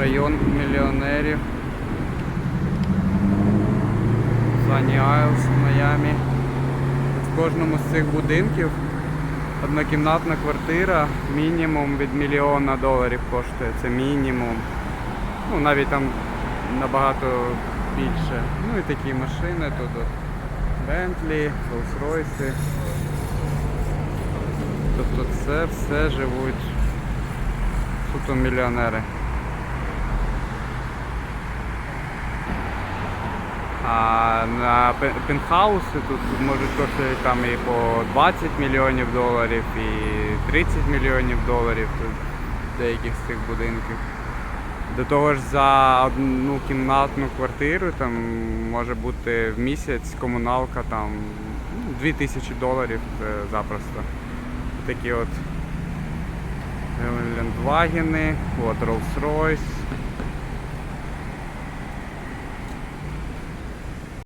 Район мільйонерів. Сані Айлс, Майамі. В кожному з цих будинків однокімнатна квартира мінімум від мільйона доларів коштує. Це мінімум. Ну, навіть там набагато більше. Ну і такі машини тут. Бентлі, Rolls-Royce. Тобто це все живуть суто мільйонери. А на пентхауси тут можуть коштувати там і по 20 мільйонів доларів, і 30 мільйонів доларів тут деяких з цих будинків. До того ж за одну кімнатну квартиру там може бути в місяць комуналка там ну, 2000 доларів запросто. Такі от Лендвагени, от Rolls-Royce,